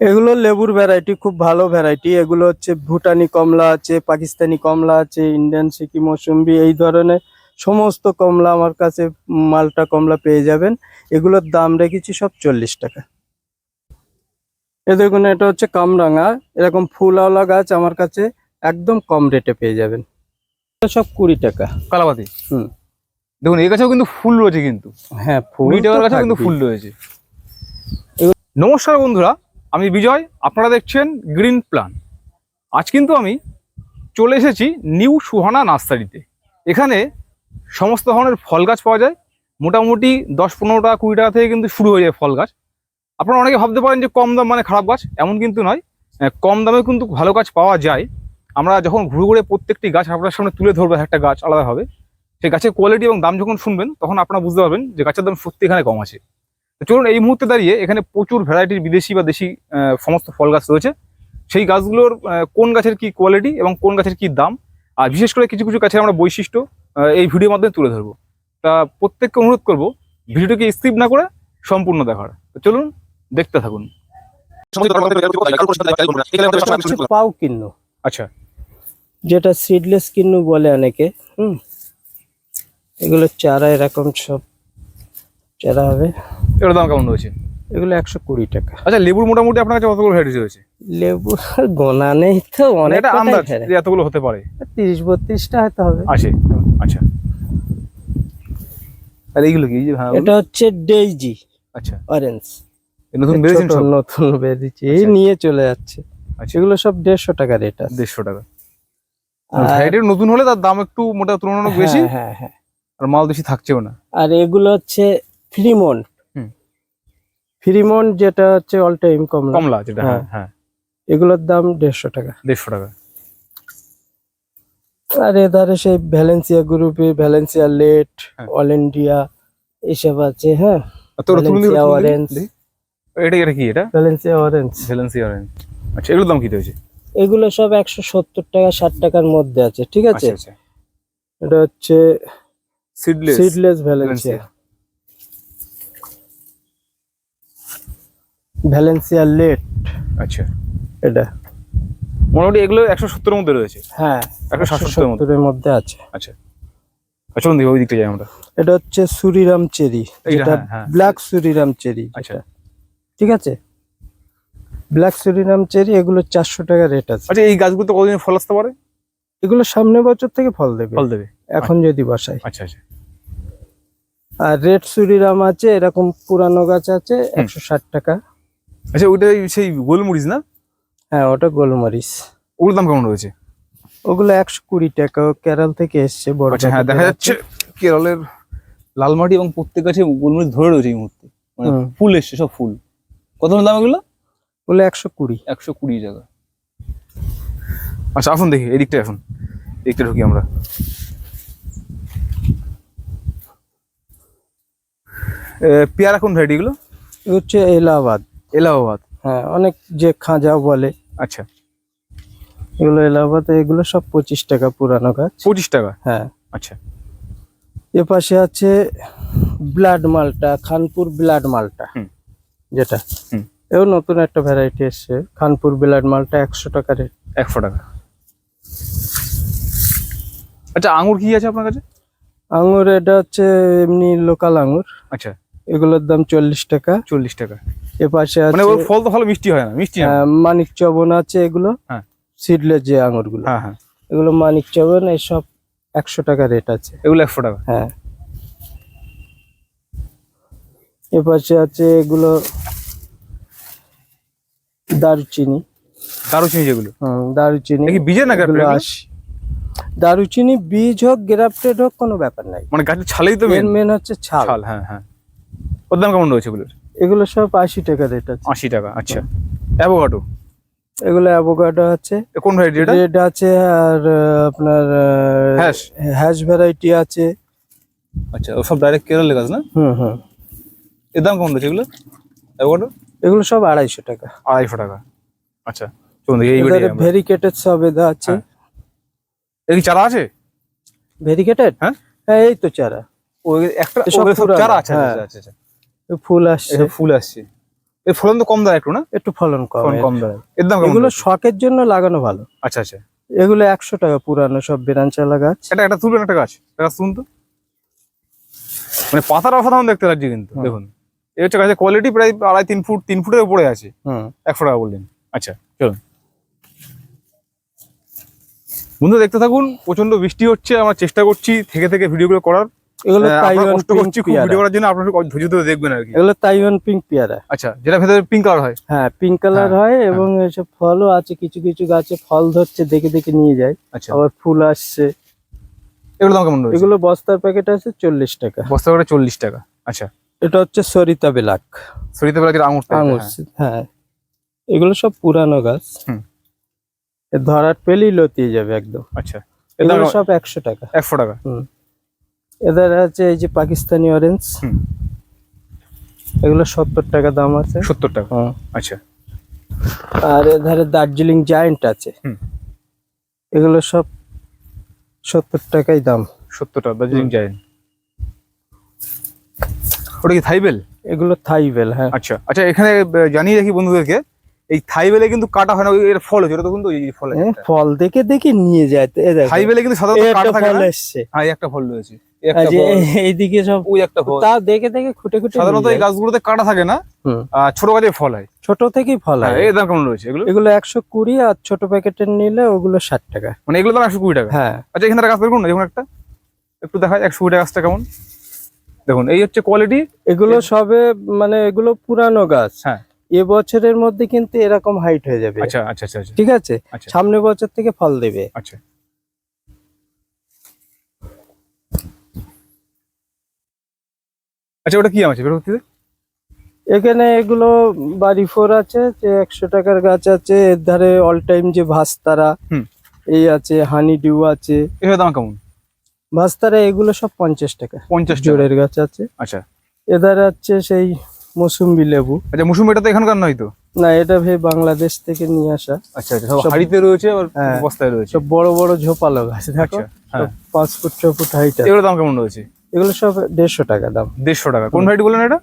এগুলো লেবুর ভ্যারাইটি খুব ভালো ভ্যারাইটি এগুলো হচ্ছে ভুটানি কমলা আছে পাকিস্তানি কমলা আছে ইন্ডিয়ান সিকি মৌসুম্বি এই ধরনের সমস্ত কমলা আমার কাছে মালটা কমলা পেয়ে যাবেন। এগুলোর দাম রেখেছি সব চল্লিশ টাকা। এ দেখুন এটা হচ্ছে কামরাঙা। এরকম ফুলওয়ালা গাছ আমার কাছে একদম কম রেটে পেয়ে যাবেন। সব কুড়ি টাকা। কালাপাতি হুম। দেখুন এই গাছেও কিন্তু ফুল রয়েছে কিন্তু। হ্যাঁ ফুল কুড়ি টাকার কিন্তু ফুল রয়েছে। নমস্কার বন্ধুরা আমি বিজয়, আপনারা দেখছেন গ্রিন প্ল্যান আজ কিন্তু আমি চলে এসেছি নিউ সুহানা নার্সারিতে। এখানে সমস্ত ধরনের ফল গাছ পাওয়া যায়। মোটামুটি দশ পনেরো টাকা, কুড়ি টাকা থেকে কিন্তু শুরু হয়ে যায় ফল গাছ। আপনারা অনেকে ভাবতে পারেন যে কম দাম মানে খারাপ গাছ, এমন কিন্তু নয়। কম দামে কিন্তু ভালো গাছ পাওয়া যায়। আমরা যখন ঘুরে ঘুরে প্রত্যেকটি গাছ আপনার সামনে তুলে ধরবো একটা গাছ আলাদাভাবে, সেই গাছের কোয়ালিটি এবং দাম যখন শুনবেন, তখন আপনারা বুঝতে পারবেন যে গাছের দাম সত্যি এখানে কম আছে। চলুন এই মুহূর্তে দাঁড়িয়ে এখানে প্রচুর ভ্যারাইটির বিদেশি বা দেশি সমস্ত ফল গাছ রয়েছে। সেই গাছগুলোর কোন গাছের কি কোয়ালিটি এবং কোন গাছের কি দাম? আর বিশেষ করে কিছু কিছু গাছের আমরা বৈশিষ্ট্য এই ভিডিওর মাধ্যমে তুলে ধরবো। তা প্রত্যেককে অনুরোধ করব ভিডিওটিকে স্কিপ না করে সম্পূর্ণ দেখার। তো চলুন দেখতে থাকুন। পাও কিন্নু। আচ্ছা। যেটা সিডলেস কিন্নু বলে অনেকে হুম? এগুলো চারা এরকম সব চারা হবে। এটার দাম কেমন রয়েছে? এগুলো একশো কুড়ি টাকা। আচ্ছা লেবুর মোটামুটি আপনার কাছে কতগুলো ভ্যারাইটি রয়েছে? লেবু গোনা নেই তো মানে অনেক আন্দাজ এতগুলো হতে পারে। তিরিশ বত্রিশটা হয়তো হবে। আছে আচ্ছা। আর এইগুলো কি? এটা হচ্ছে ডেইজি আচ্ছা। অরেঞ্জ। নতুন বেরিয়েছেন সব? নতুন বেরিয়েছে এই আচ্ছা। নিয়ে চলে যাচ্ছে। আচ্ছা। এগুলো সব দেড়শো টাকা রেট আছে। দেড়শো টাকা। আর- ভ্যারাইটি নতুন হলে তার দাম একটু মোটা তুলনামূলক বেশি। হ্যাঁ হ্যাঁ হ্যাঁ। আর মাল বেশি থাকছেও না। আর এগুলো হচ্ছে ফ্রিমন্ট হুম। ফ্রিমন্ট যেটা হচ্ছে অল টাইম কমলা। কমলা যেটা হ্যাঁ হ্যাঁ। হ্যাঁ। এগুলোর দাম দেড়শো টাকা। দেড়শো টাকা। আর এধারে সেই ভ্যালেন্সিয়া গ্রুপে ভ্যালেন্সিয়া লেট। অল ইন্ডিয়া এসব আছে হ্যাঁ। Valencia orange। এটা এটা কি এটা? ভ্যালেন্সিয়া অরেঞ্জ ভ্যালেন্সি অরেঞ্জ আচ্ছা এগুলোর দাম কি রয়েছে? এগুলো সব একশো সত্তর টাকা ষাট টাকার মধ্যে আছে ঠিক আছে? আচ্ছা আচ্ছা। এটা হচ্ছে seedless seedless Valencia Valencia late. আচ্ছা। এটা। মোটামুটি এগুলো একশো সত্তরের মধ্যে রয়েছে? হ্যাঁ একশো একশো সত্তরের মধ্যে আছে। আচ্ছা। আচ্ছা চলুন দেখি ওই দিকটা যাই আমরা। এটা হচ্ছে সুরিরাম চেরি। যেটা হ্যাঁ, হ্যাঁ। Black Surinam cherry. আচ্ছা। ঠিক আছে? ব্ল্যাক সুরিরাম চেরি এগুলো চারশো টাকা রেট আছে। আচ্ছা এই গাছগুলো তো কতদিন ফল আসতে পারে? এগুলো সামনের বছর থেকে ফল দেবে। ফল দেবে। এখন যদি বসাই। আচ্ছা আচ্ছা। আর রেড সুরিরাম আছে এরকম পুরানো গাছ আছে একশো ষাট টাকা। আচ্ছা ওইটা সেই গোলমরিচ না? হ্যাঁ ওটা গোলমরিচ। ওগুলোর দাম কেমন রয়েছে? ওগুলো একশো কুড়ি টাকা কেরাল থেকে এসছে বড় আচ্ছা হ্যাঁ দেখা যাচ্ছে কেরলের লাল মাটি এবং প্রত্যেক গাছে গোলমরিচ ধরে রয়েছে এই মুহূর্তে। মানে ফুল এসছে সব ফুল। কত দাম এগুলো? ওগুলো একশো কুড়ি। একশো কুড়ি টাকা। আচ্ছা আসুন দেখি এদিকটা আসুন। এদিকটা ঢুকি আমরা। পেয়ারা কোন ভ্যারাইটি গুলো এ হচ্ছে এলাহাবাদ। এলাহাবাদ? হ্যাঁ অনেক যে খাঁজা বলে। আচ্ছা। এগুলো এলাহাবাদ এগুলো সব পঁচিশ টাকা পুরানো গাছ। পঁচিশ টাকা? হ্যাঁ। আচ্ছা। এ পাশে আছে ব্লাড মালটা খানপুর ব্লাড মালটা। যেটা। এও নতুন একটা ভ্যারাইটি এসছে। খানপুর ব্লাড মালটা একশো টাকা রেট একশো টাকা। আচ্ছা আঙুর কি আছে আপনার কাছে? আঙুর এটা হচ্ছে এমনি লোকাল আঙুর। আচ্ছা। এগুলোর দাম চল্লিশ টাকা। চল্লিশ টাকা। এ পাশে মানে আছে ওর ফল তো ভালো মিষ্টি হয় না মিষ্টি না? মানিক চবন আছে এগুলো হ্যাঁ। সিডলের যে আঙুরগুলো। হ্যাঁ হ্যাঁ। এগুলো মানিক চবন এসব একশো টাকা রেট আছে। এগুলো একশো টাকা? হ্যাঁ। এ পাশে আছে এগুলো দারুচিনি। দারুচিনি যেগুলো? হুম দারুচিনি। বীজের না এগুলো আশি দারুচিনি বীজ হোক গ্রাফটেড হোক কোনো ব্যাপার নাই। মানে গাছের ছালেই তো মেন মেন মেন হচ্ছে ছাল। ছাল হ্যাঁ হ্যাঁ। ওর দাম কেমন রয়েছে এগুলোর? এগুলো সব আশি টাকা রেট আছে। আশি টাকা আচ্ছা। অ্যাভোকাডো এগুলো অ্যাভোকাডো আছে। কোন ভ্যারাইটি এটা? রেড আছে আর আপনার হ্যাশ হ্যাশ ভ্যারাইটি আছে। আচ্ছা ও সব ডাইরেক্ট কেরলের গাছ না? হুম হুম। এর দাম কেমন রয়েছে এগুলো? অ্যাভোকাডো এগুলো সব আড়াইশো টাকা। আড়াইশো টাকা। আচ্ছা চলুন এই ভেরিকেটেড সবেদা আছে। হ্যাঁ। এর কি চারা আছে? ভেরিকেটেড হ্যাঁ? হ্যাঁ এই তো চারা। ও একটা সব চারা আছে। আচ্ছা আচ্ছা। ফুল আসছে। ফুল আসছে। এর ফলন তো কম দেয় একটু না? একটু ফলন কম। কম দেয় এর দাম এগুলো শখের জন্য লাগানো ভালো। আচ্ছা আচ্ছা। এগুলো একশো টাকা পুরানো সব বেরানচালা গাছ। এটা একটা তুলবেন একটা গাছ। গাছ তুলুন তো। মানে পাতার অসাধারণ দেখতে লাগছে কিন্তু দেখুন। এই হচ্ছে গাছের কোয়ালিটি প্রায় আড়াই তিন ফুট তিন ফুটের উপরে আছে। হুম। একশো টাকা বললেন। আচ্ছা চলুন। বন্ধু দেখতে থাকুন। প্রচণ্ড বৃষ্টি হচ্ছে আমরা চেষ্টা করছি থেকে থেকে ভিডিওগুলো করার। এগুলো আহ, আমরা তাইওয়ান পিঙ্ক পেয়ারা। ভিডিও করার জন্য আপনার ধৈর্য ধরে দেখবেন আর কি। এগুলো তাইওয়ান পিঙ্ক পেয়ারা। আচ্ছা যেটা ভেতরে পিঙ্ক কালার হয়। হ্যাঁ পিঙ্ক কালার হয় এবং এসব ফলও আছে কিছু কিছু গাছে ফল ধরছে দেখে দেখে নিয়ে যায়। আচ্ছা। আবার ফুল আসছে। এগুলো দাম কেমন এগুলো বস্তার প্যাকেট আছে চল্লিশ টাকা। বস্তা করে চল্লিশ টাকা। আচ্ছা। এটা হচ্ছে সরিতা বিলাক। সরিতে বেলা যেটা আঙুর আঙুর হ্যাঁ। হ্যাঁ। এগুলো সব পুরানো গাছ। হুম। ধরার পেলেই লতিয়ে যাবে একদম। আচ্ছা। এগুলো সব একশো টাকা। একশো টাকা। এদের আছে এই যে পাকিস্তানি অরেঞ্জ। এগুলো সত্তর টাকা দাম আছে। সত্তর টাকা? হুম। আচ্ছা। আর এধারে দার্জিলিং জায়েন্ট আছে। এগুলো সব সত্তর টাকাই দাম। সত্তর টাকা দার্জিলিং জায়েন্ট ওটা কি থাইবেল? এগুলো থাইবেল হ্যাঁ। আচ্ছা আচ্ছা এখানে জানিয়ে রাখি বন্ধুদেরকে এই থাইবেলে কিন্তু কাটা হয় না এর ফল হচ্ছে ওটা তো কিন্তু এই ফল এ, ফল দেখে দেখে নিয়ে যায়। থাইবেলে কিন্তু সাধারণত কাটা থাকে না। হ্যাঁ একটা ফল রয়েছে। এইদিকে সব ওই একটা ফল তা দেখে দেখে খুঁটে খুঁটে সাধারণত এই গাছগুলোতে কাটা থাকে না। ছোট গাছে ফল হয়? ছোট থেকেই ফল হ্যাঁ হয়। এই দাম কেমন রয়েছে। এগুলো? এগুলো একশো কুড়ি আর ছোট প্যাকেটের নিলে ওগুলো ষাট টাকা। মানে এগুলো দাম একশো কুড়ি টাকা? হ্যাঁ। আচ্ছা এখানে গাছ বের করুন না যেমন একটা। একটু দেখায় একশো কুড়ি টাকা গাছটা কেমন? দেখুন এই হচ্ছে কোয়ালিটি এগুলো সবে মানে এগুলো পুরানো গাছ। হ্যাঁ। এ বছরের মধ্যে কিন্তু এরকম হাইট হয়ে যাবে। আচ্ছা আচ্ছা আচ্ছা আচ্ছা। ঠিক আছে? আচ্ছা। সামনে বছর থেকে ফল দেবে। আচ্ছা। আচ্ছা ওটা কি আম আছে? বেরোতে এখানে এগুলো বাড়ি ফোর আছে যে একশো টাকার গাছ আছে এর ধারে অল টাইম যে ভাস্তারা এই আছে হানি ডিউ আছে। এটার দাম কেমন? ভাস্তারা এগুলো সব পঞ্চাশ টাকা। পঞ্চাশ জোরের গাছ আছে। আচ্ছা। এধারে আছে সেই মৌসুম্বি লেবু। আচ্ছা মৌসুমি এটা তো এখানকার নয় তো? না এটা ভে বাংলাদেশ থেকে নিয়ে আসা। আচ্ছা আচ্ছা হাড়িতে রয়েছে আর হ্যাঁ। বস্তায় রয়েছে। সব বড় বড় ঝোপালো গাছ দেখো? আচ্ছা হ্যাঁ। পাঁচ ফুট ছ ফুট হাইট এগুলোর দাম কেমন রয়েছে? এগুলো সব দেড়শো টাকা দাম। দেড়শো টাকা। কোন ভ্যারাইটি বলেন এটা?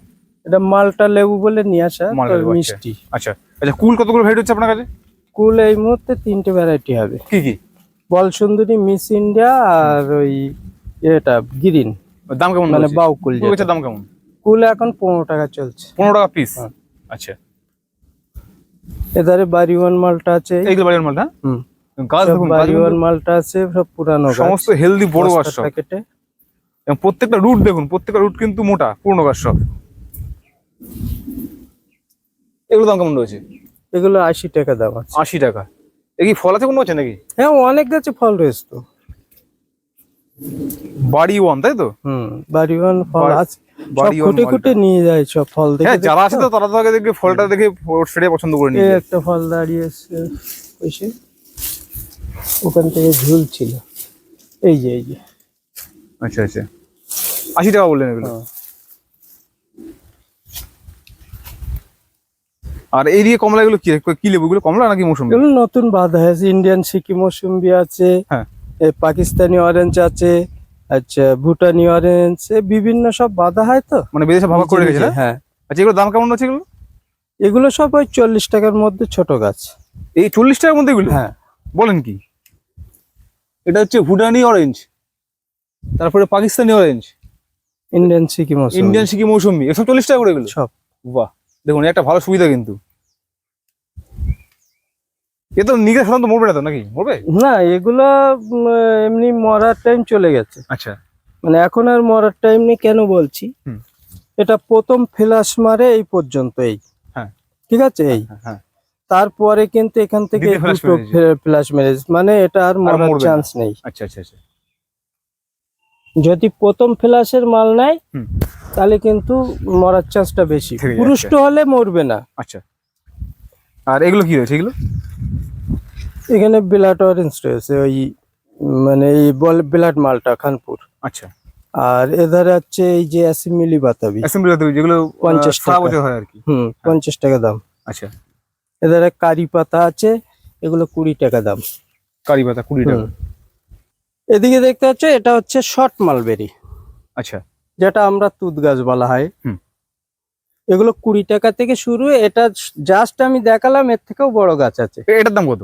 এটা মালটা লেবু বলে নিয়ে আসা আচ্ছা। মিষ্টি। আচ্ছা। আচ্ছা কুল কতগুলো ভ্যারাইটি হচ্ছে আপনার কাছে? কুল এই মুহূর্তে তিনটে ভ্যারাইটি হবে। কি কি? বল সুন্দরী মিস ইন্ডিয়া আর ওই এটা গ্রিন। দাম কেমন মানে? বাউকুল দাম কেমন? কুল এখন পনেরো টাকা চলছে। পনেরো টাকা পিস হ্যাঁ। আচ্ছা। এধারে বাড়িওয়ান মালটা আছে। এইগুলো বাড়ির মালটা হুম। গাছ বাড়িওয়ান মালটা আছে সব পুরানো সমস্ত হেলদি বড় গাছ প্যাকেটে। এবং প্রত্যেকটা রুট দেখুন প্রত্যেকটা রুট কিন্তু মোটা গাছ সব এগুলো দাম কেমন রয়েছে? এগুলো আশি টাকা দাম আছে। আশি টাকা। এ কি ফল আছে কোনো আছে নাকি? হ্যাঁ অনেক গাছে ফল রয়েছে তো। বাড়ি ওয়ান তাই তো? হুম ফল আছে। সব খুঁটে খুঁটে নিয়ে যায় সব ফল দেখে। হ্যাঁ যারা তো তারা তো আগে ফলটা দেখে সেটাই পছন্দ করে নিয়ে একটা ফল ওখান থেকে ঝুলছিল। এই যে এই যে। আচ্ছা আচ্ছা। আশি টাকা বললেন এগুলো। হ্যাঁ। আর এই দিকে কমলা এগুলো কি কি লেবু? এগুলো কমলা নাকি মৌসুমি? এগুলো নতুন বাঁধা হয়েছে ইন্ডিয়ান সিকি মৌসুম্বি আছে হ্যাঁ। পাকিস্তানি অরেঞ্জ আছে আচ্ছা ভুটানি অরেঞ্জ বিভিন্ন সব বাধা হয় তো। মানে বিদেশে ভাগ করে না? হ্যাঁ। আচ্ছা এগুলো দাম কেমন আছে এগুলো? এগুলো সব ওই চল্লিশ টাকার মধ্যে ছোট গাছ। এই চল্লিশ টাকার মধ্যে এগুলো? হ্যাঁ। বলেন কি। এটা হচ্ছে ভুটানি অরেঞ্জ তারপরে পাকিস্তানি অরেঞ্জ ইন্ডিয়ান সিকি মৌসুম্বি ইন্ডিয়ান সিকি মৌসুমি। এসব চল্লিশ টাকা করে এগুলো সব। বাহ দেখুন একটা ভালো সুবিধা কিন্তু। এ তো নিজে সাধারণত মরবে না তো নাকি? মরবে? না এগুলো এমনি মরার টাইম চলে গেছে। আচ্ছা। মানে এখন আর মরার টাইম নেই কেন বলছি? এটা প্রথম ফ্লাশ মারে এই পর্যন্ত এই। হ্যাঁ। ঠিক আছে? এই। হ্যাঁ, হ্যাঁ। তারপরে কিন্তু এখান থেকে। ফ্লাশ মেরেজ মানে এটা আর মরার চান্স নেই। আচ্ছা আচ্ছা আচ্ছা। যদি প্রথম ফ্লাশের মাল নেয় তাহলে কিন্তু মরার চান্সটা বেশি। পুরুষ্ট হলে মরবে না। আচ্ছা। আর এগুলো কি রয়েছে এগুলো? এখানে ব্লাড অরেঞ্জ রয়েছে ওই মানে এই বল ব্লাড মালটা খানপুর। আচ্ছা। আর এধারে আছে এই যে অ্যাসিমিলি বাতাবি। অ্যাসেম্বলি যেগুলো পঞ্চাশ টাকা। হয় আর কি। হুম পঞ্চাশ টাকা দাম। আচ্ছা। এধারে কারি পাতা আছে এগুলো কুড়ি টাকা দাম। কারি পাতা কুড়ি টাকা। এদিকে দেখতে পাচ্ছ এটা হচ্ছে শর্ট মালবেরি। আচ্ছা। যেটা আমরা তুত গাছ বলা হয়। এগুলো কুড়ি টাকা থেকে শুরু এটা জাস্ট আমি দেখালাম এর থেকেও বড় গাছ আছে। এটার দাম কত?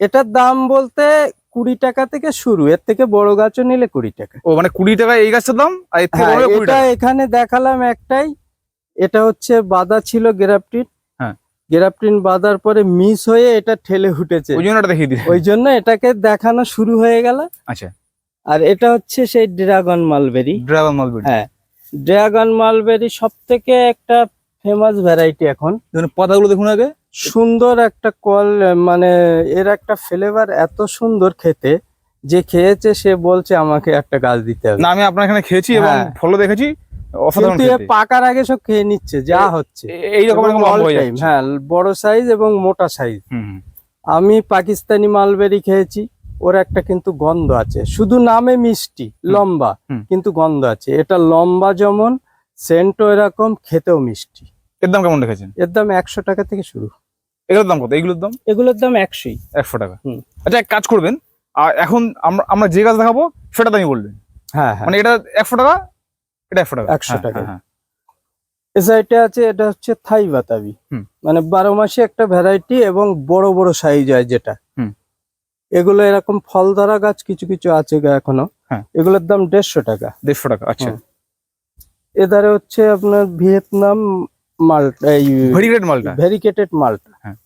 এটার দাম বলতে কুড়ি টাকা থেকে শুরু এর থেকে বড় গাছও নিলে কুড়ি টাকা। ও মানে কুড়ি টাকা এই গাছের দাম হ্যাঁ, এটা এখানে দেখালাম একটাই এটা হচ্ছে বাদা ছিল গ্রাফটিন হ্যাঁ। গ্রাফটিন বাদার পরে মিস হয়ে এটা ঠেলে উঠেছে। ওই জন্য এটা দেখিয়ে দিই ওই জন্য এটাকে দেখানো শুরু হয়ে গেল। আচ্ছা। আর এটা হচ্ছে সেই ড্রাগন মালবেরি। Dragon mulberry. হ্যাঁ ড্রাগন মালবেরি সব থেকে একটা ফেমাস ভ্যারাইটি এখন। পাতাগুলো দেখুন আগে। সুন্দর একটা কল মানে এর একটা ফ্লেভার এত সুন্দর খেতে যে খেয়েছে সে বলছে আমাকে একটা গাছ দিতে হবে। না আমি আপনার এখানে খেয়েছি এবং হ্যাঁ। ফলও দেখেছি। অসাধারণ পাকার আগে সব খেয়ে নিচ্ছে যা হচ্ছে। এইরকম হয়ে বড় সাইজ এবং মোটা সাইজ। আমি পাকিস্তানি মালবেরি খেয়েছি ওর একটা কিন্তু গন্ধ আছে। শুধু নামে মিষ্টি লম্বা কিন্তু গন্ধ আছে। এটা লম্বা যেমন সেন্টও এরকম খেতেও মিষ্টি। এর দাম কেমন রেখেছেন? এর দাম একশো টাকা থেকে শুরু। এগুলোর দাম কত? এইগুলোর দাম? এগুলোর দাম একশোই। একশো টাকা। আচ্ছা এক কাজ করবেন। আর এখন আমরা আমরা যে গাছ দেখাবো সেটা দামই বলবেন। হ্যাঁ হ্যাঁ। মানে এটা একশো টাকা এটা একশো টাকা 100 হ্যাঁ, টাকা। হ্যাঁ, হ্যাঁ। আছে এটা হচ্ছে থাই বাতাবি। মানে বারো মাসে একটা ভ্যারাইটি এবং বড় বড় সাইজ হয় যেটা হুম। এগুলো এরকম ফল ধরা গাছ কিছু কিছু আছে এখনও হ্যাঁ। এগুলোর দাম দেড়শো টাকা দেড়শো টাকা আচ্ছা এধারে হচ্ছে আপনার ভিয়েতনাম মালটা ভেরিগ্রেড মালটা ভেরিকেটেড মালটা হ্যাঁ।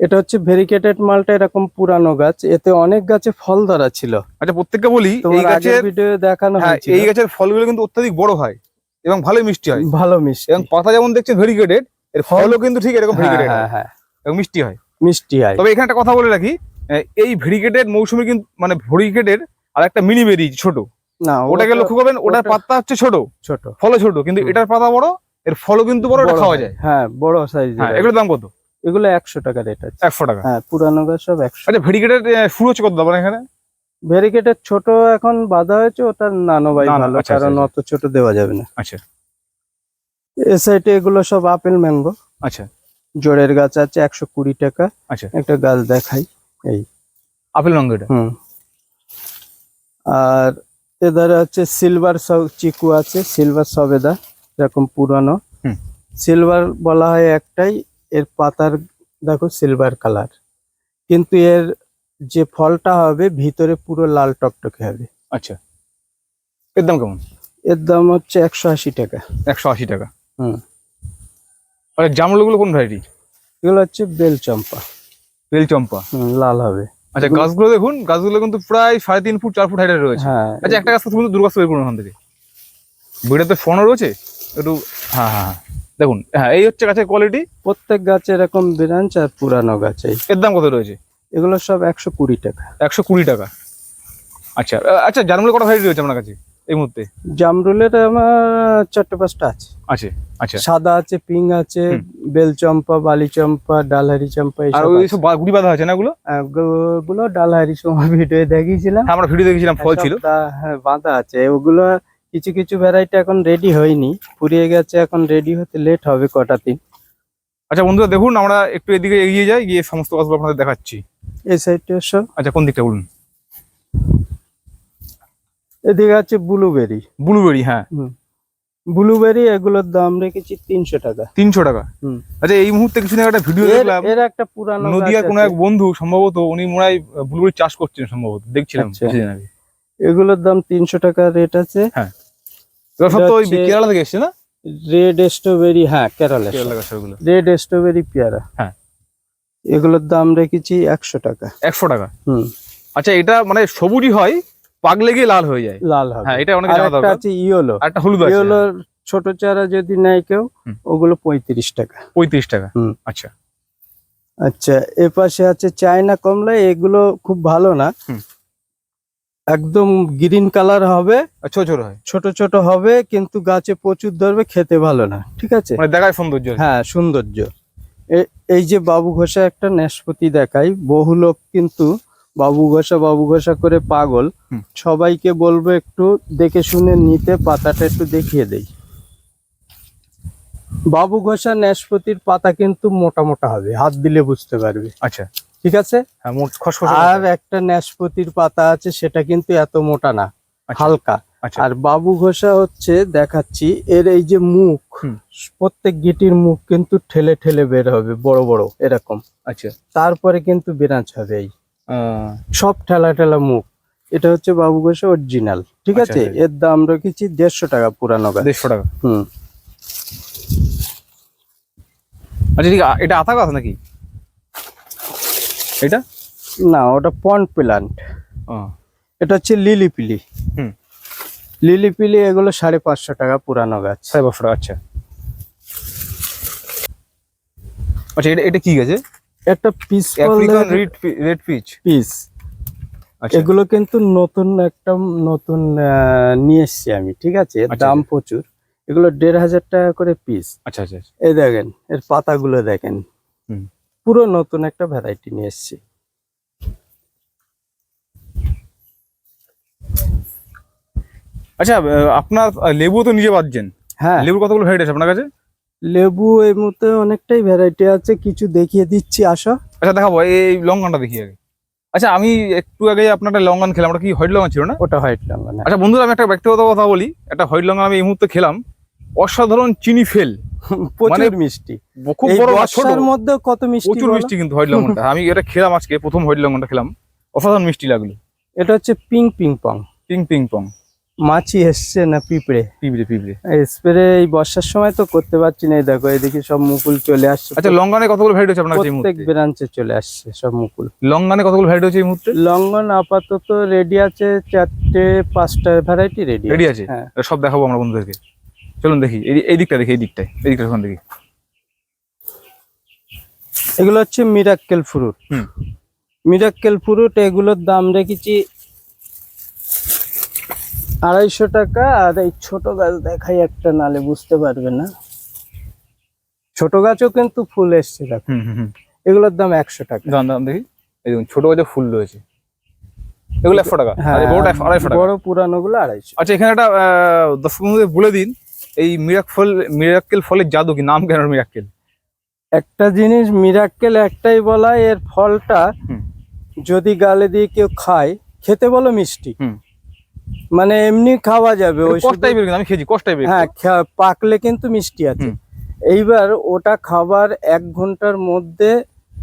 এটা হচ্ছে ভেরিকেটেড মালটা এরকম পুরানো গাছ। এতে অনেক গাছে ফল ধরা ছিল। আচ্ছা প্রত্যেককে বলি এই গাছের ভিডিও দেখানো হ্যাঁ হয়েছিল। এই গাছের ফলগুলো কিন্তু অত্যাধিক বড় হয় এবং ভালো মিষ্টি হয়। ভালো মিষ্টি। এবং পাতা যেমন দেখছেন ভেরিকেটেড এর ফলও কিন্তু ঠিক এরকম হ্যাঁ ভেরিগেটেড হ্যাঁ হ্যাঁ। এবং মিষ্টি হয়। মিষ্টি হয়। তবে এখানে একটা কথা বলে রাখি এই ভেরিকেটেড মৌসুমে কিন্তু মানে ভেরিগেটেড আর একটা মিনি বেরি ছোট। না ওটাকে লক্ষ্য করবেন ওটার পাতা হচ্ছে ছোট। ছোট। ফলও ছোট কিন্তু এটার পাতা বড় এর ফলও কিন্তু বড় খাওয়া যায়। হ্যাঁ বড় সাইজ হ্যাঁ এগুলোর দাম কত? এগুলো একশো টাকা রেট আছে। একশো টাকা? হ্যাঁ পুরানো গাছ সব একশো। আচ্ছা ভেরিগেটেড শুরু হচ্ছে কত দাম এখানে? ভেরিকেটের ছোট এখন বাঁধা হয়েছে ওটা নানো নানো, ভালো আচ্ছা, কারণ আচ্ছা, অত ছোট দেওয়া যাবে না। আচ্ছা। এ সাইডে এগুলো সব আপেল ম্যাঙ্গো আচ্ছা। জোড়ের গাছ আছে একশো কুড়ি টাকা। আচ্ছা। একটা গাছ দেখাই এই। আপেল এটা? হুম। আর এধারে হচ্ছে সিলভার সব চিকু আছে সিলভার সবেদা এরকম পুরানো। হুম। সিলভার বলা হয় একটাই এর পাতার দেখো সিলভার কালার কিন্তু এর যে ফলটা হবে ভিতরে পুরো লাল টকটকে হবে। আচ্ছা। এর দাম কেমন? এর দাম হচ্ছে একশো আশি টাকা। একশো আশি টাকা। হুম। আর জামলুগুলো কোন ভ্যারাইটি এগুলো হচ্ছে বেল চম্পা বেল চম্পা লাল হবে। আচ্ছা গাছগুলো দেখুন গাছগুলো কিন্তু প্রায় সাড়ে তিন ফুট চার ফুট হাইটে রয়েছে। হ্যাঁ। আচ্ছা একটা গাছ কিন্তু দুর্গাছ বের করুন ওখান থেকে। ভিডিওতে ফোনও রয়েছে? একটু হ্যাঁ হ্যাঁ হ্যাঁ। দেখুন হ্যাঁ এই হচ্ছে গাছের কোয়ালিটি প্রত্যেক গাছে এরকম ব্রাঞ্চ আর পুরানো গাছ। এর দাম কত রয়েছে? এগুলো সব একশো কুড়ি টাকা। একশো কুড়ি টাকা। আচ্ছা আচ্ছা জার্মানি কটা ভ্যারাইটি রয়েছে আপনার কাছে এই মুহূর্তে? জামরুলের আমার চারটে পাঁচটা আছে। আছে আচ্ছা। সাদা আছে পিঙ্ক আছে হুম। বেল চম্পা বালি চম্পা ডালহারি চম্পা আর ওই সব গুড়ি বাঁধা আছে না ওগুলো আহ, ওগুলো ডালহারি সময় ভিডিও দেখিয়েছিলাম। হ্যাঁ আমরা ভিডিও দেখেছিলাম ফল ছিল। হ্যাঁ বাঁধা আছে। ওগুলো কিছু কিছু ভ্যারাইটি এখন রেডি হয়নি। ফুরিয়ে গেছে এখন রেডি হতে লেট হবে কটা দিন। আচ্ছা বন্ধুরা দেখুন আমরা একটু এদিকে এগিয়ে যাই গিয়ে সমস্ত গাছগুলো আপনাদের দেখাচ্ছি। এই সাইডটা সব আচ্ছা কোন দিকটা বলুন? এদিকে আছে ব্লুবেরি ব্লুবেরি হ্যাঁ। ব্লুবেরি এগুলোর দাম রেখেছি তিনশো টাকা। তিনশো টাকা। আচ্ছা এই মুহূর্তে কিছু একটা ভিডিও দেখলাম। এর একটা পুরানো নদিয়ার গাছ কোনো এক বন্ধু সম্ভবত উনি হয় ব্লুবেরি চাষ করছেন সম্ভবত দেখছিলাম আচ্ছা। কিছুদিন আগে। এগুলোর দাম তিনশো টাকা রেট আছে। এবার সব তো ওই কেরালা থেকে এসছে না? রেড স্ট্রবেরি হ্যাঁ কেরালা কেরালা রেড স্ট্রবেরি পেয়ারা। হ্যাঁ। এগুলোর দাম রেখেছি একশো টাকা। একশো টাকা? হুম। আচ্ছা এটা মানে সবুজই হয় পাকলে গিয়ে লাল হয়ে যায়। লাল হবে। হ্যাঁ এটা অনেক আর জানা দরকার। আছে ইয়োলো। একটা হলুদ আছে। ইয়োলোর ছোট চারা যদি নেয় কেউ ওগুলো পঁয়ত্রিশ টাকা। পঁয়ত্রিশ টাকা? হুম। আচ্ছা। আচ্ছা এ পাশে আছে চায়না কমলা এগুলো খুব ভালো না। একদম গ্রিন কালার হবে। ছোট ছোট হয়। ছোট ছোট হবে কিন্তু গাছে প্রচুর ধরবে খেতে ভালো না ঠিক আছে? মানে দেখায় সৌন্দর্য। হ্যাঁ সৌন্দর্য। এই যে বাবু ঘোষা একটা নাশপাতি দেখাই বহু লোক কিন্তু বাবু ঘোষা বাবু ঘোষা করে পাগল। সবাইকে বলব একটু দেখে শুনে নিতে পাতাটা একটু দেখিয়ে দেই। বাবু ঘোষা নাশপাতির পাতা কিন্তু মোটা মোটা হবে হাত দিলে বুঝতে পারবে। আচ্ছা। ঠিক আছে? হ্যাঁ আর একটা নাশপাতির পাতা আছে সেটা কিন্তু এত মোটা না আচ্ছা। হালকা। আচ্ছা। আর বাবু ঘোষা হচ্ছে দেখাচ্ছি এর এই যে মুখ প্রত্যেক গিটির মুখ কিন্তু ঠেলে ঠেলে বের হবে বড় বড় এরকম। আচ্ছা। তারপরে কিন্তু বেরাঁচ হবে এই। সব ঠেলা ঠেলা মুখ। এটা হচ্ছে বাবু ঘোষা অরিজিনাল ঠিক আচ্ছা, আছে। এর দাম রেখেছি দেড়শো টাকা পুরানো গাছ। দেড়শো টাকা। হুম। আচ্ছা ঠিক এটা আতা গাছ নাকি? এটা? না ওটা পন্ড প্লান্ট। এটা হচ্ছে লিলি পিলি। হুম। লিলি পিলি এগুলো সাড়ে পাঁচশো টাকা পুরানো গাছ। সাড়ে পাঁচশো টাকা আচ্ছা। আচ্ছা এটা এটা কি গেছে একটা piece African red red peach piece. আচ্ছা। এগুলো কিন্তু নতুন একটা নতুন নিয়ে এসছি আমি ঠিক আছে? এর আচ্ছা, দাম প্রচুর। এগুলো দেড় হাজার টাকা করে পিস। আচ্ছা আচ্ছা আচ্ছা। এই দেখেন এর পাতাগুলো দেখেন। হুম। পুরো নতুন একটা ভ্যারাইটি নিয়ে এসছি। আচ্ছা আপনার লেবু তো নিজে বাঁধছেন হ্যাঁ। লেবুর কতগুলো ভ্যারাইটি আছে আপনার কাছে? লেবু এই মুহূর্তে অনেকটাই ভ্যারাইটি আছে কিছু দেখিয়ে দিচ্ছি আসো। আচ্ছা দেখাবো এই লঙ্কানটা দেখি আগে। আচ্ছা আমি একটু আগে আপনার লঙ্কান খেলাম ওটা কি হোয়াইট লঙ্কান ছিল না? ওটা হোয়াইট লঙ্গন আচ্ছা বন্ধুরা আমি একটা ব্যক্তিগত কথা বলি একটা হোয়াইট লঙ্কান আমি এই মুহূর্তে খেলাম। অসাধারণ চিনি ফেল। প্রচুর মানে মিষ্টি। খুব বড় বর্ষার মধ্যে কত মিষ্টি প্রচুর মিষ্টি কিন্তু হোয়াইট লঙ্কানটা আমি এটা খেলাম আজকে প্রথম হোয়াইট লঙ্কানটা খেলাম। অসাধারণ মিষ্টি লাগল। এটা হচ্ছে ping ping pong. Ping ping pong. মাছি এসছে না পিঁপড়ে? পিঁপড়ে পিঁপড়ে। স্প্রে এই বর্ষার সময় তো করতে পারছি না দেখো এদিকে সব মুকুল চলে আসছে। আচ্ছা লঙ্কানে কতগুলো ভ্যারাইটি আছে আপনার প্রত্যেক ব্রাঞ্চে চলে আসছে সব মুকুল। লঙ্কানে কতগুলো ভ্যারাইটি আছে এই মুহূর্তে? লঙ্ঘন আপাতত রেডি আছে চারটে পাঁচটা ভ্যারাইটি রেডি রেডি আছে? হ্যাঁ। সব দেখাবো আমরা বন্ধুদেরকে। চলুন দেখি এই দিকটা দেখি এই দিকটায় এই দিকটা ওখান দেখি। এগুলো হচ্ছে miracle fruit hmm. Miracle fruit এগুলোর দাম রেখেছি আড়াইশো টাকা আর এই ছোট গাছ দেখাই একটা নালে বুঝতে পারবে না। ছোট গাছও কিন্তু ফুল এসছে দেখো। এগুলোর দাম একশো টাকা। দাম দাম দেখি। এই দেখুন ছোট গাছে ফুল রয়েছে। এগুলো একশো টাকা হ্যাঁ বড়টা আড়াইশো টাকা। বড় পুরানো গুলো আড়াইশো। আচ্ছা এখানে একটা আহ, দর্শক বলে দিন এই মিরাক ফল মিরাক্কেল ফলের জাদু কি? নাম কেন মিরাক্কেল একটা জিনিস মিরাক্কেল একটাই বলা এর ফলটা যদি গালে দিয়ে কেউ খায় খেতে বলো মিষ্টি। মানে এমনি খাওয়া যাবে ওই টাইপের আমি খেয়েছি কষ্ট টাইপের হ্যাঁ পাকলে কিন্তু মিষ্টি আছে। এইবার ওটা খাবার এক ঘণ্টার মধ্যে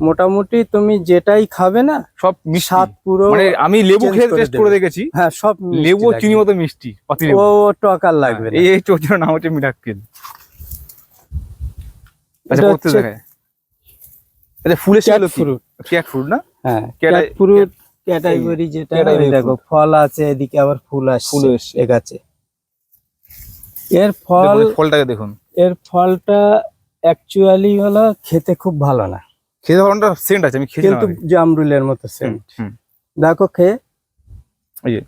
মোটামুটি তুমি যেটাই খাবে না সব স্বাদ পুরো মানে আমি লেবু খেয়ে করে টেস্ট করে দেখেছি। হ্যাঁ সব লেবু চিনি মতো মিষ্টি ও লেবু। ও টক আর লাগবে এই চোখের নাম হচ্ছে মিরাক্কেল। আচ্ছা করতে ফুলের ছিল ফ্রুট ক্যাট ফ্রুট না? হ্যাঁ ক্যাট ফ্রুট ক্যাটাগরি যেটা দেখো। ফল আছে এদিকে আবার ফুল আসছে। এর ফল ফলটাকে দেখুন। এর ফলটা অ্যাকচুয়ালি হলো খেতে খুব ভালো না। সেন্ট আছে আমি কিন্তু। জামরুলের মতো সেন্ট। দেখো খেয়ে এই যে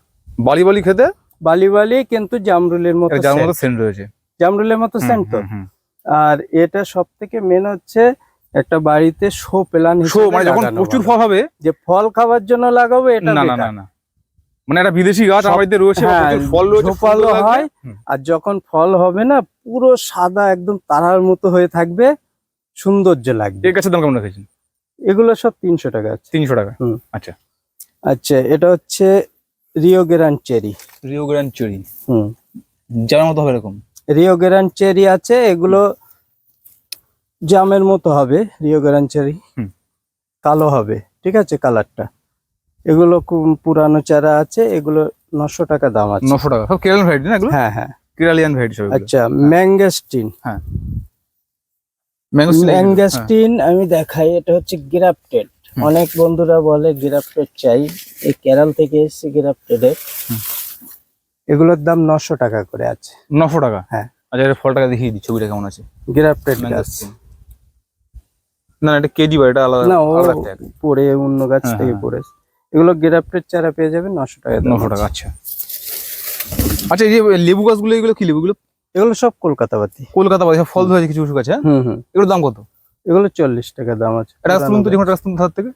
বালি বালি খেতে? বালি বালি কিন্তু জামরুলের মতো সেন্ট। রয়েছে। জামরুলের মতো সেন্ট তো। আর এটা সব থেকে মেন হচ্ছে একটা বাড়িতে শো প্ল্যান শো মানে যখন প্রচুর ফল হবে? যে ফল খাবার জন্য লাগাবো এটা না না না মানে একটা বিদেশি গাছ বাড়িতে রয়েছে হ্যাঁ, ফল রয়েছে ফুল হয়। আর যখন ফল হবে না পুরো সাদা একদম তারার মতো হয়ে থাকবে। সৌন্দর্য লাগবে। এই গাছের দাম কেমন রেখেছেন? এগুলো সব তিনশো টাকা আছে। তিনশো টাকা? হুম। আচ্ছা। আচ্ছা এটা হচ্ছে Rio grand cherry Rio grand cherry hmm. যার মতো হবে এরকম? রিও গ্রান্ড চেরি আছে এগুলো জামের মতো হবে রিও গ্রান্ড চেরি হুম। কালো হবে ঠিক আছে কালারটা। এগুলো খুব পুরানো চারা আছে এগুলো নশো টাকা দাম আছে। নশো টাকা। সব কেরালিয়ান ভ্যারাইটি না এগুলো? হ্যাঁ হ্যাঁ। কেরালিয়ান ভ্যারাইটি সব আচ্ছা ম্যাঙ্গাস্টিন হ্যাঁ। ম্যাঙ্গোস্টিন আমি দেখাই এটা হচ্ছে গ্রাফটেড অনেক বন্ধুরা বলে গ্রাফটেড চাই। এই কেরাল থেকে এসছে গ্রাফটেডের। এগুলোর দাম নশো টাকা করে আছে। নশো টাকা? হ্যাঁ। আচ্ছা এটা ফলটাকে দেখিয়ে দিই ছবিটা কেমন আছে? গ্রাফটেড গাছ। না এটা কেজি বা এটা আলাদা না ও পড়ে অন্য গাছ হ্যাঁ, থেকে হ্যাঁ। পড়ে এগুলো গ্রাফটেড চারা পেয়ে যাবেন নশো টাকা নশো। টাকা আচ্ছা। আচ্ছা এই যে লেবু গাছগুলো এগুলো কি লেবুগুলো? এগুলো সব কলকাতা পাতি কলকাতা ফল ধরেছে কিছু কিছু গাছে হ্যাঁ? হুম হুম। এগুলোর দাম কত? এগুলো চল্লিশ টাকা দাম আছে। এটা তো যেমন তুলুন হাত থেকে?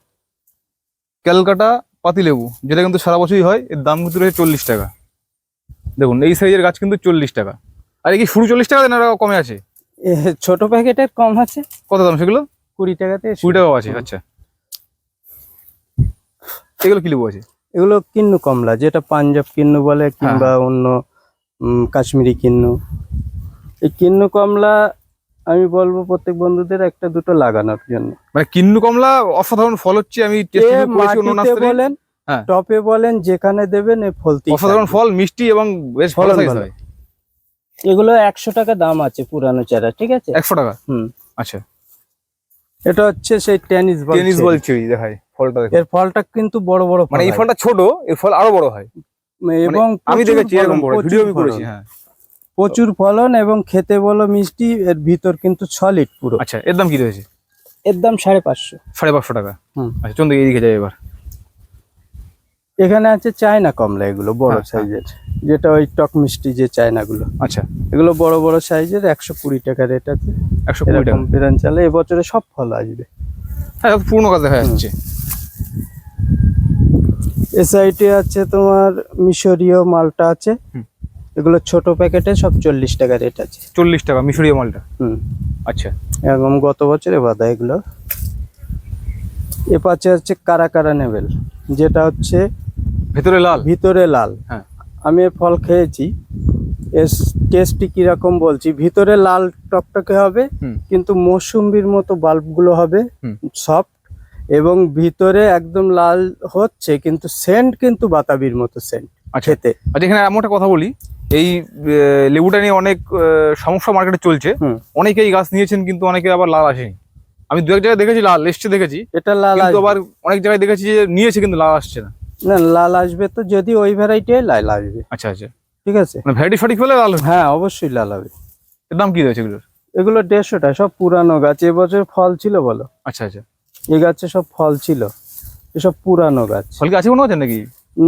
ক্যালকাটা পাতি লেবু যেটা কিন্তু সারা বছরই হয় এর দাম কিন্তু রয়েছে চল্লিশ টাকা। দেখুন এই সাইজের গাছ কিন্তু চল্লিশ টাকা। আর কি শুরু চল্লিশ টাকা না কমে আছে? ছোট প্যাকেটের কম আছে। কত দাম সেগুলো? কুড়ি টাকাতে কুড়ি টাকাও আছে আচ্ছা। এগুলো কি লেবু আছে? এগুলো কিন্নু কমলা যেটা পাঞ্জাব কিন্নু বলে কিংবা অন্য উম, কাশ্মীরি কিন্নু। এই কিন্নু কমলা আমি বলব প্রত্যেক বন্ধুদের একটা দুটো লাগানোর জন্য। মানে কিন্নু কমলা অসাধারণ ফল হচ্ছে আমি বলেন হ্যাঁ। টপে বলেন যেখানে দেবেন ফলতি অসাধারণ ফল মিষ্টি এবং বেশ। হয় এগুলো একশো টাকা দাম আছে পুরানো চারা ঠিক আছে? একশো টাকা? হুম। আচ্ছা। এটা হচ্ছে সেই tennis ball tennis. Ball cherry দেখায় ফলটা এর ফলটা কিন্তু বড় বড় মানে এই ফলটা ছোট এর ফল আরও বড় হয়। এবং আমি দেখেছি এরকম বড় ভিডিও আমি করেছি হ্যাঁ। প্রচুর ফলন এবং খেতে বলো মিষ্টি এর ভিতর কিন্তু সলিড পুরো। আচ্ছা এর দাম কি রয়েছে? এর দাম সাড়ে পাঁচশো। সাড়ে পাঁচশো টাকা। হুম। আচ্ছা চন্দ্র এইদিকে যাই এবার। এখানে আছে চায়না কমলা এগুলো বড় হ্যাঁ, হ্যাঁ। সাইজের। যেটা ওই টক মিষ্টি যে চায়নাগুলো। আচ্ছা। এগুলো বড় বড় সাইজের একশো কুড়ি টাকা রেট আছে। একশো কুড়ি টাকা। বিরান চালে এবছরে সব ফল আসবে। হ্যাঁ পুরনো গাছ দেখা যাচ্ছে এ সাইডে আছে তোমার মিশরীয় মালটা আছে। এগুলো ছোট প্যাকেটে সব চল্লিশ টাকা রেট আছে। চল্লিশ টাকা মিশরীয় মালটা? হুম। আচ্ছা। এরকম গত বছরে বাঁধা এগুলো। এ পাশে হচ্ছে কারা কারা নেবেল যেটা হচ্ছে ভিতরে লাল? ভিতরে লাল। হ্যাঁ। আমি ফল খেয়েছি। এর টেস্টটি কীরকম বলছি ভিতরে লাল টকটকে হবে। কিন্তু মৌসুম্বির মতো বাল্বগুলো হবে। সফট এবং ভিতরে একদম লাল হচ্ছে কিন্তু সেন্ট কিন্তু বাতাবির মতো সেন্ট আচ্ছা। খেতে। আচ্ছা এখানে এমন একটা কথা বলি এই লেবুটা নিয়ে অনেক সমস্যা মার্কেটে চলছে। অনেকে এই গাছ নিয়েছেন কিন্তু অনেকে আবার লাল আসেনি। আমি দু এক জায়গায় দেখেছি লাল এসছে দেখেছি। এটা লাল কিন্তু। আবার অনেক জায়গায় দেখেছি যে নিয়েছে কিন্তু লাল আসছে না। না লাল আসবে তো যদি ওই ভ্যারাইটি লাল আসবে। আচ্ছা আচ্ছা। ঠিক আছে? মানে ভ্যারাইটি ফাটি ফেলে লাল হ্যাঁ অবশ্যই লাল হবে। এর দাম কি রয়েছে এগুলোর? এগুলো দেড়শো দেড়শোটা সব পুরানো গাছ এবছর ফল ছিল বলো। আচ্ছা আচ্ছা। এই গাছে সব ফল ছিল। এসব পুরানো গাছ। ফল আছে কোনো আছে নাকি?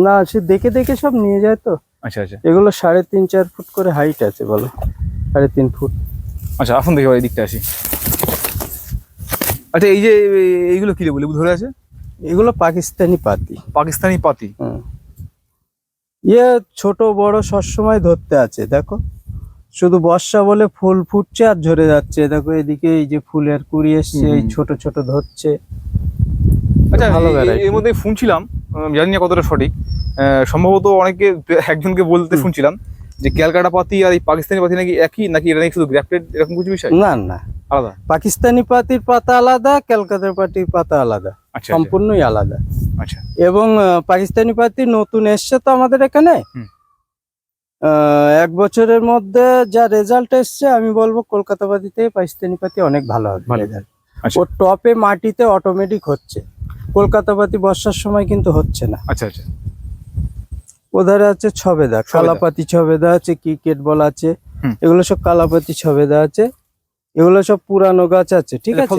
না সে দেখে দেখে সব নিয়ে যায় তো। আচ্ছা আচ্ছা। এগুলো সাড়ে তিন চার ফুট করে হাইট আছে বলো। সাড়ে তিন ফুট। আচ্ছা এখন দেখি এই দিকটা আসি। আচ্ছা এই যে এইগুলো কি লেবু ধরে আছে? এগুলো পাকিস্তানি পাতি। পাকিস্তানি পাতি। হুম। ইয়ে ছোট বড় সবসময় ধরতে আছে দেখো। শুধু বর্ষা বলে ফুল ফুটছে আর ঝরে যাচ্ছে। দেখো এদিকে এই যে ফুলের কুড়ি এসছে এই। ছোট ছোট ধরছে। আচ্ছা এর মধ্যে শুনছিলাম জানি না কতটা সঠিক সম্ভবত অনেকে একজনকে বলতে শুনছিলাম যে ক্যালকাটা পাতি আর এই পাকিস্তানি পাতি নাকি একই নাকি এটা নাকি শুধু গ্রাফটেড এরকম কিছু বিষয়? না না। আলাদা? পাকিস্তানি পাতির পাতা আলাদা ক্যালকাতার পাতির পাতা আলাদা। আচ্ছা আচ্ছা, সম্পূর্ণই আলাদা। আচ্ছা। এবং পাকিস্তানি পাতি নতুন এসছে তো আমাদের এখানে। এক বছরের মধ্যে যা রেজাল্ট এসছে আমি বলব কলকাতা পাতি থেকে পাকিস্তানি পাতি অনেক ভালো হবে। আচ্ছা। ও টপে মাটিতে অটোমেটিক হচ্ছে। কলকাতা পাতি বর্ষার সময় কিন্তু হচ্ছে না। আচ্ছা আচ্ছা। ওধারে আছে ছবেদা। কালাপাতি ছবেদা আছে ক্রিকেট বল আছে এগুলো সব কালাপাতি ছবেদা আছে। এগুলো সব পুরানো গাছ আছে ঠিক আছে?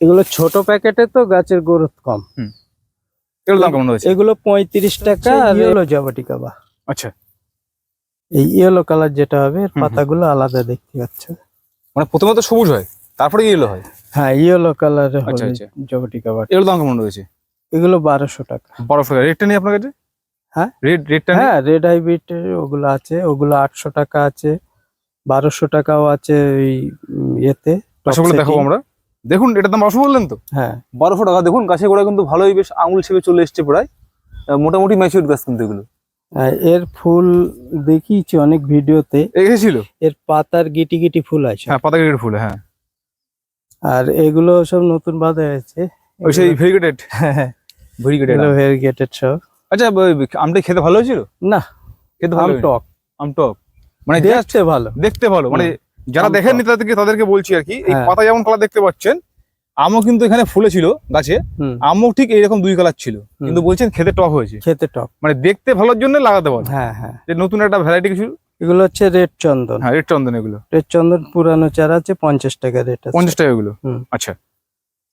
এগুলো ছোট প্যাকেটে তো গাছের গ্রোথ কম। এগুলোর দাম কেমন রয়েছে? এগুলো পঁয়ত্রিশ টাকা আর ইয়েলো জাবাটিকা বা আচ্ছা। এই ইয়েলো কালার যেটা হবে এর পাতাগুলো আলাদা দেখতে পাচ্ছ। মানে প্রথমে তো সবুজ হয় তারপরে ইয়েলো হয়। হ্যাঁ ইয়েলো কালার আচ্ছা, আচ্ছা। এগুলোর দাম কেমন রয়েছে? এগুলো বারোশো টাকা। বারোশো টাকা। রেটটা নেই আপনার কাছে? হ্যাঁ? রেট রেটটা হ্যাঁ রেড হাইব্রিড ওগুলো আছে ওগুলো আটশো টাকা আছে বারোশো টাকাও আছে ওই ইয়েতে সেগুলো দেখাবো আমরা। দেখুন এটা দাম বারোশো বললেন তো? হ্যাঁ। বারোশো টাকা। দেখুন গাছের গোড়া কিন্তু ভালোই বেশ আঙুল ছেপে চলে এসছে প্রায়। মোটামুটি ম্যাচিউর গাছ কিন্তু এগুলো। এর ফুল দেখিয়েছি অনেক ভিডিওতে। এসেছিল এর পাতার গিটি গিটি ফুল আছে। হ্যাঁ পাতা কেটে ফুল হ্যাঁ। আর এগুলো সব নতুন বাঁধা হয়েছে। ওই সেই ভেরিগেটেড হ্যাঁ ভেরিগেটেড ভেরিগেটেড সব। আচ্ছা আমটা খেতে ভালো হয়েছিল? না খেতে ভালো? টক। আম টক। মানে দেখতে ভালো। দেখতে ভালো। মানে যারা দেখেননি তাদেরকে তাদেরকে বলছি আর কি। এই হ্যাঁ। পাতা যেমন কালার দেখতে পাচ্ছেন আমও কিন্তু এখানে ফুলে ছিল গাছে আমও ঠিক এইরকম দুই কালার ছিল। কিন্তু বলছেন খেতে টক হয়েছে। খেতে টক। মানে দেখতে ভালোর জন্য লাগাতে পারো। হ্যাঁ হ্যাঁ। যে নতুন একটা ভ্যারাইটি কিছু এগুলো হচ্ছে রেড চন্দন। হ্যাঁ রেড চন্দন এগুলো। রেড চন্দন পুরানো চারা আছে পঞ্চাশ টাকা রেট পঞ্চাশ টাকা এগুলো? আচ্ছা।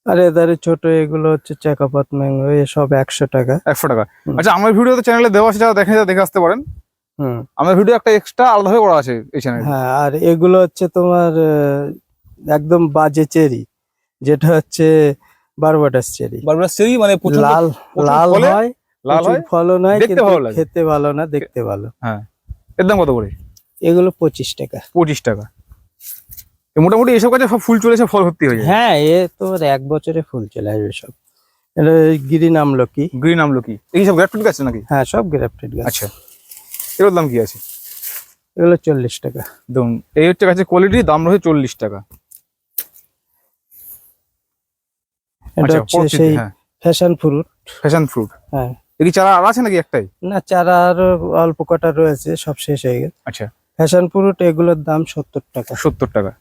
আর এদারে ছোট এগুলো হচ্ছে চাকাপাত ম্যাঙ্গো এসব একশো টাকা। একশো টাকা। আচ্ছা আমার ভিডিও তো চ্যানেলে দেওয়া আছে যারা দেখে দেখে আসতে পারেন। আমার ভিডিও একটা এক্সট্রা আলাদাভাবে করা আছে এই চ্যানেলে হ্যাঁ আর এগুলো হচ্ছে তোমার একদম বাজে চেরি যেটা হচ্ছে বারবাটাস চেরি। বারবার চেরি মানে লাল লাল ফলে, হয় লাল হয় ফলন হয় দেখতে ভালো লাগে। খেতে ভালো না দেখতে ভালো। এর দাম কত করে? এগুলো পঁচিশ টাকা। পঁচিশ টাকা। মোটামুটি এসব কাছে সব ফুল চলে এসে ফল ভর্তি হয়ে যায় হ্যাঁ এ তোর এক বছরে ফুল চলে আসবে সব। এটা গ্রিন আমলকি গ্রিন আমলকি এই সব গ্রাফটেড গাছ নাকি? হ্যাঁ সব গ্রাফটেড গাছ। আচ্ছা। এগুলোর দাম কি আছে? এগুলো চল্লিশ টাকা। দেখুন এই হচ্ছে গাছের কোয়ালিটি দাম রয়েছে চল্লিশ টাকা। এটা আচ্ছা হচ্ছে সেই হ্যাঁ। ফ্যাশন ফ্রুট ফ্যাশন ফ্রুট হ্যাঁ। চারা আর আছে নাকি একটাই? না চারা আরও অল্প কটা রয়েছে সব শেষ হয়ে গেছে। আচ্ছা। ফ্যাশন ফ্রুট এগুলোর দাম সত্তর টাকা। সত্তর টাকা।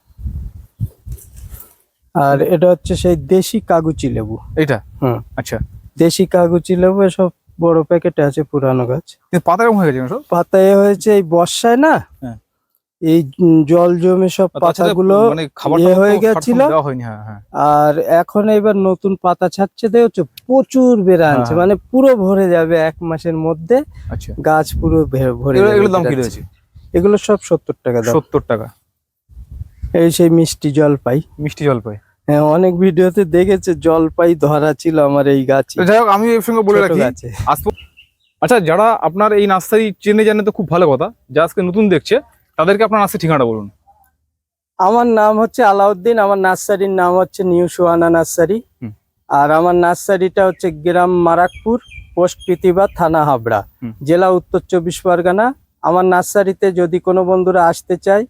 আর এটা হচ্ছে সেই দেশি কাগুচি লেবু। এইটা? হুম। আচ্ছা। দেশি কাগুচি লেবু এসব বড় প্যাকেটে আছে পুরানো গাছ। পাতা এরকম হয়ে গেছে সব? পাতায় হয়েছে এই বর্ষায় না? হ্যাঁ। এই জল জমে সব আর তাছাড়া পাতাগুলো মানে ইয়ে হয়ে গেছিল। হ্যাঁ হ্যাঁ। আর এখন এবার নতুন পাতা ছাড়ছে দেখছ প্রচুর বেড়ে আনছে। মানে পুরো ভরে যাবে এক মাসের মধ্যে। আচ্ছা। গাছ পুরো ভরে এগুলো সব সত্তর টাকা সত্তর টাকা। এই সেই মিষ্টি জলপাই। মিষ্টি জলপাই। হ্যাঁ অনেক ভিডিওতে দেখেছে জলপাই ধরা ছিল আমার এই গাছে। যাই হোক আমি এর সঙ্গে বলে রাখি আচ্ছা যারা আপনার এই নার্সারি চেনে জানে তো খুব ভালো কথা যা আজকে নতুন দেখছে তাদেরকে আপনার নার্সারি ঠিকানাটা বলুন। আমার নাম হচ্ছে আলাউদ্দিন আমার নার্সারির নাম হচ্ছে নিউ সুহানা নার্সারি আর আমার নার্সারিটা হচ্ছে গ্রাম মারাকপুর পোস্ট প্রতিভা থানা হাবড়া জেলা উত্তর চব্বিশ পরগনা। আমার নার্সারিতে যদি কোনো বন্ধুরা আসতে চায়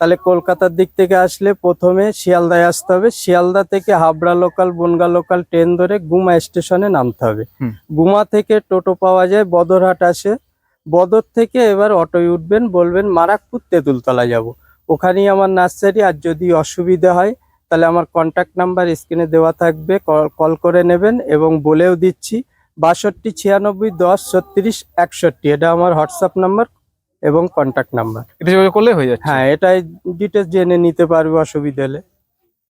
তাহলে কলকাতার দিক থেকে আসলে প্রথমে শিয়ালদায় আসতে হবে। শিয়ালদা থেকে Habra local Bongaon local train ধরে গুমা স্টেশনে নামতে হবে। গুমা থেকে টোটো পাওয়া যায় বদরহাট আসে। বদর থেকে এবার অটোয় উঠবেন বলবেন মারাকপুর তেঁতুলতলা যাব। ওখানেই আমার নার্সারি আর যদি অসুবিধা হয় তাহলে আমার কন্ট্যাক্ট নাম্বার স্ক্রিনে দেওয়া থাকবে। কল করে নেবেন এবং বলেও দিচ্ছি বাষট্টি ছিয়ানব্বই দশ ছত্রিশ একষট্টি। এটা আমার হোয়াটসঅ্যাপ নাম্বার এবং কন্ট্যাক্ট নাম্বার এটা যোগাযোগ করলে হয়ে যাচ্ছে। হ্যাঁ এটাই ডিটেলস জেনে নিতে পারবে অসুবিধা হলে।